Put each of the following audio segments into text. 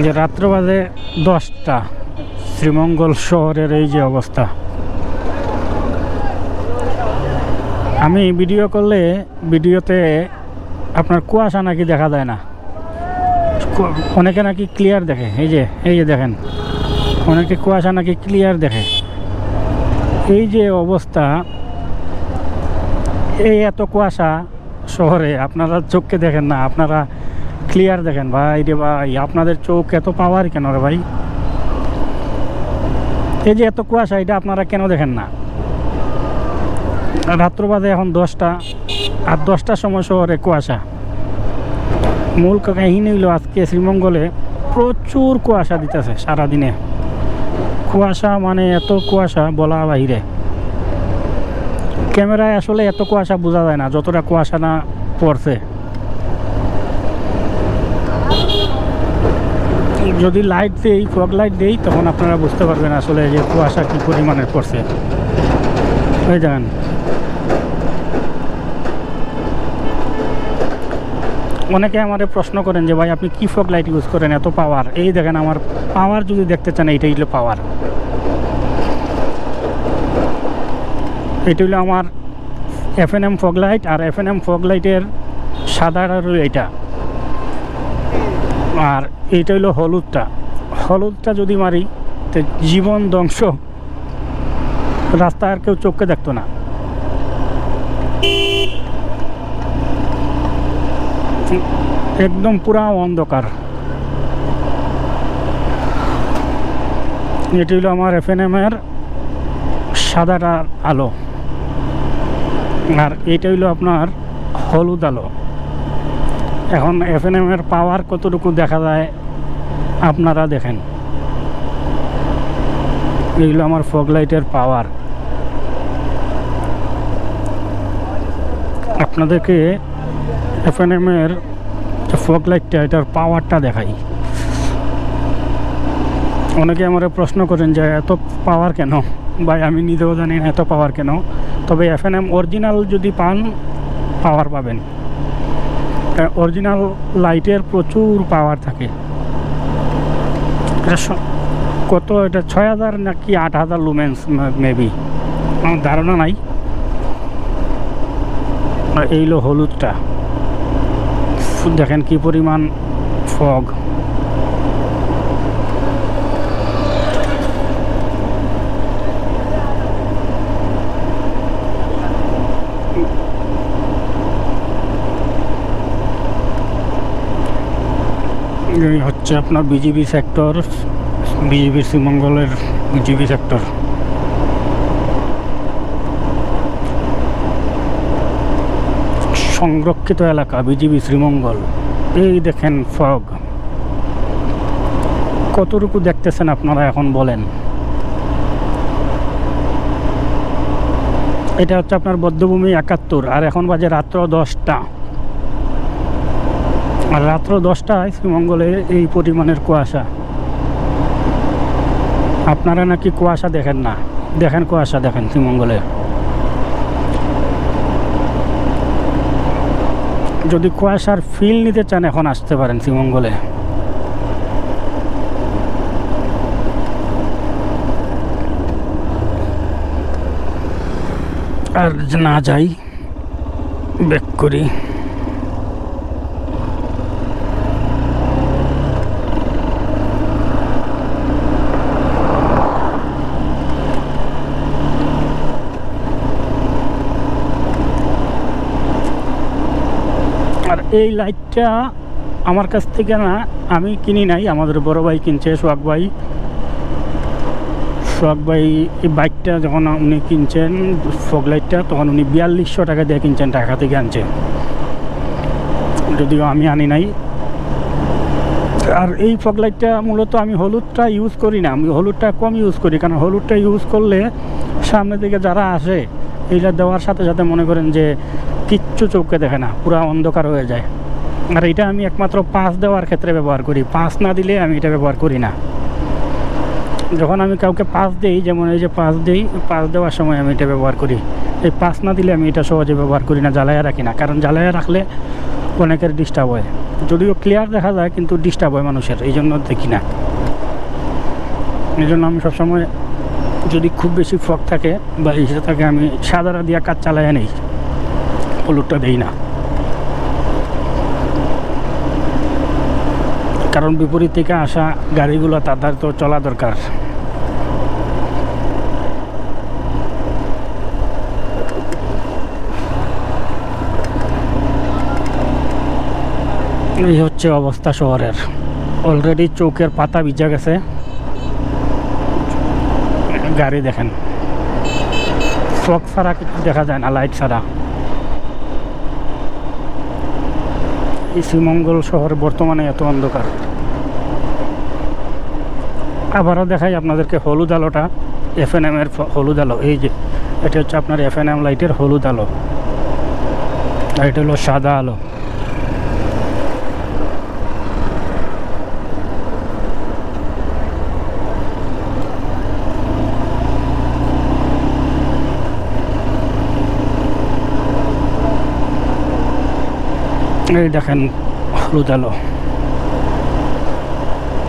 যে রাত্র বাজে দশটা, শ্রীমঙ্গল শহরের এই যে অবস্থা। আমি ভিডিও করলে ভিডিওতে আপনার কুয়াশা নাকি দেখা যায় না। অনেকে নাকি ক্লিয়ার দেখে, এই যে এই যে দেখেন। অনেকে কুয়াশা নাকি ক্লিয়ার দেখে। এই যে অবস্থা, এই এত কুয়াশা শহরে, আপনারা চোখকে দেখেন না, আপনারা ক্লিয়ার দেখেন ভাই, রে ভাই, আপনাদের চোখ এত পাওয়ার কেন রে ভাই? এই যে এত কুয়াশা, এটা আপনারা কেন দেখেন না? রাত্র বাজে এখন দশটা, আর দশটার সময় শহরে কুয়াশা। মূল কাহিনী হইল আজকে শ্রীমঙ্গলে প্রচুর কুয়াশা দিতেছে সারাদিনে। কুয়াশা মানে এত কুয়াশা বলা বাহিরে। ক্যামেরায় আসলে এত কুয়াশা বোঝা যায় না, যতটা কুয়াশা না পড়ছে। যদি লাইট দেই ফগ লাইট দেই, তখন আপনারা বুঝতে পারবেন আসলে যে কুয়াশা কী পরিমাণে পড়ছে। ওই দেখেন। অনেকে আমারে প্রশ্ন করেন যে, ভাই, আপনি কি ফগ লাইট ইউজ করেন? এত পাওয়ার এই দেখেন, আমার পাওয়ার যদি দেখতে চান, এইটাই হলো পাওয়ার এটা হলো আমার F N M fog light আর এফ এন এম ফগ লাইটের সাদা এইটা আর এইটা হলো হলুদটা। হলুদটা যদি মারি, তো জীবন ধ্বংস। রাস্তা আর কেউ চোখকে দেখতো না। একদম পুরা অন্ধকার। এটি হলো আমার এফ এন এর সাদাটা আলো। আর এটা হইল আপনার হলুদ আলো। এখন এফ এন এর পাওয়ার কতটুকু দেখা যায়, আপনারা দেখেন। এগুলো আমার ফগ লাইটের পাওয়ার আপনাদেরকে এফ এন এর ফগ লাইটটা এটার পাওয়ারটা দেখাই। অনেকে আমার প্রশ্ন করেন যে, এত পাওয়ার কেন? ভাই, আমি নিজেও জানি না, এত পাওয়ার কেন? তবে এফ এন এম অরিজিনাল যদি পান পাওয়ার পাবেন। অরিজিনাল লাইটের প্রচুর পাওয়ার থাকে। এটা কত এটা, ছয় হাজার নাকি আট হাজার লুমেন্স মেবি আমার ধারণা নাই। আর এইলো হলুদটা। দেখেন কি পরিমাণ ফগ এই হচ্ছে আপনার বিজিবি সেক্টর বিজিবি শ্রীমঙ্গলের বিজিবি সেক্টর সংরক্ষিত এলাকা বিজিবি শ্রীমঙ্গল। এই দেখেন ফগ কতটুকু দেখতেছেন আপনারা এখন বলেন? এটা হচ্ছে আপনার বদ্ধভূমি একাত্তর, আর এখন বাজে রাত্র দশটা। আর রাত্র দশটায় শ্রীমঙ্গলে এই পরিমাণের কুয়াশা। আপনারা নাকি কুয়াশা দেখেন না? দেখেন কুয়াশা, দেখেন শ্রীমঙ্গলে। যদি কুয়াশার ফিল নিতে চান, এখন আসতে পারেন শ্রীমঙ্গলে। আর না যাই, ব্যাক করি। আর এই লাইটটা আমার কাছ থেকে না আমি কিনি নাই, আমাদের বড় ভাই কিনছে, সোহাগ ভাই। সোহাগ ভাই এই বাইকটা যখন উনি কিনছেন, ফগ লাইটটা, তখন উনি বিয়াল্লিশশো টাকা দিয়ে কিনছেন টাকা থেকে আনছেন। যদিও আমি আনি নাই। আর এই ফগ লাইটটা মূলত আমি হলুদটা ইউজ করি না, আমি হলুদটা কম ইউজ করি, কারণ হলুদটা ইউজ করলে সামনে দিকে যারা আসে, এইটা দেওয়ার সাথে সাথে মনে করেন যে কিচ্ছু চোখে দেখে না, পুরো অন্ধকার হয়ে যায়। আর এটা আমি একমাত্র পাঁচ দেওয়ার ক্ষেত্রে ব্যবহার করি। পাঁচ না দিলে আমি এটা ব্যবহার করি না। যখন আমি কাউকে পাস দিই, যেমন এই যে পাস দিই পাস দেওয়ার সময় আমি এটা ব্যবহার করি। এই পাস না দিলে আমি এটা সহজে ব্যবহার করি না, জ্বালায়া রাখি না। কারণ জ্বালায়া রাখলে অনেকের ডিস্টার্ব হয়। যদিও ক্লিয়ার দেখা যায়, কিন্তু ডিস্টার্ব হয় মানুষের, এই জন্য দেখি না। এই জন্য আমি সবসময় যদি খুব বেশি ফক থাকে বা ইসে থাকে, আমি সাদারা দিয়া কাজ চালাই নেই। হলুদটা দেই না। কারণ বিপরীত থেকে আসা গাড়িগুলো তাদের তো চলা দরকার। এই হচ্ছে অবস্থা শহরের। অলরেডি চৌকের পাতা ভিজা গেছে। গাড়ি দেখেন। ফক ছাড়া কিছু দেখা যায় না, লাইট ছাড়া। এই শ্রীমঙ্গল শহর বর্তমানে এত অন্ধকার। আবারও দেখাই আপনাদেরকে হলুদ আলোটা এফ এন এমের হলুদ আলো। এই যে, এটা হচ্ছে আপনার এফ এন এম লাইটের হলুদ আলো। আর এটা হলো সাদা আলো। এই দেখেন, হলুদ আলো।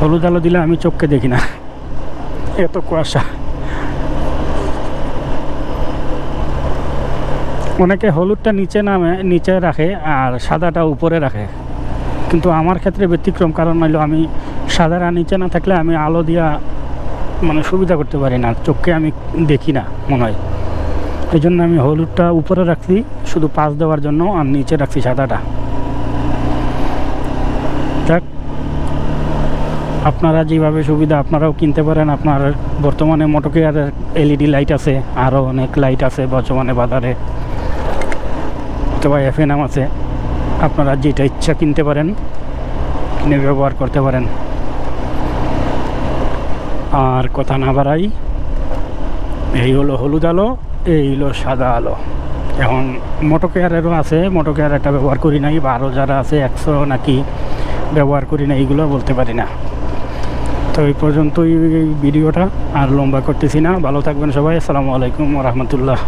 হলুদ আলো দিলে আমি চোখকে দেখি না। এত কুয়াশা। অনেকে হলুদটা নিচে নামে, নিচে রাখে আর সাদাটা উপরে রাখে। কিন্তু আমার ক্ষেত্রে ব্যতিক্রম কারণ হইল আমি সাদাটা নিচে না থাকলে আমি আলো দিয়া মানে সুবিধা করতে পারি না। চোখকে আমি দেখি না, মনে হয়। এই জন্য আমি হলুদটা উপরে রাখছি, শুধু পাশ দেওয়ার জন্য আর নিচে রাখছি সাদাটা। যাক আপনারা যেভাবে সুবিধা আপনারাও কিনতে পারেন। আপনার বর্তমানে মোটোকেয়ারের এলইডি লাইট আছে আরও অনেক লাইট আছে বর্তমানে বাজারে। অথবা এফ এন আছে। আপনারা যেটা ইচ্ছা কিনতে পারেন, কিনে ব্যবহার করতে পারেন। আর কথা না বাড়াই, এই হলো হলুদ আলো, এই হলো সাদা আলো। এখন মোটো কেয়ারেরও আছে মোটো কেয়ার একটা ব্যবহার করি নাই বা আরও যারা আছে, একশো নাকি ব্যবহার করি না, এইগুলো বলতে পারি না। তো এই পর্যন্তই ভিডিওটা, আর লম্বা করতেছি না। ভালো থাকবেন সবাই। আসসালামু আলাইকুম রহমতুল্লাহ।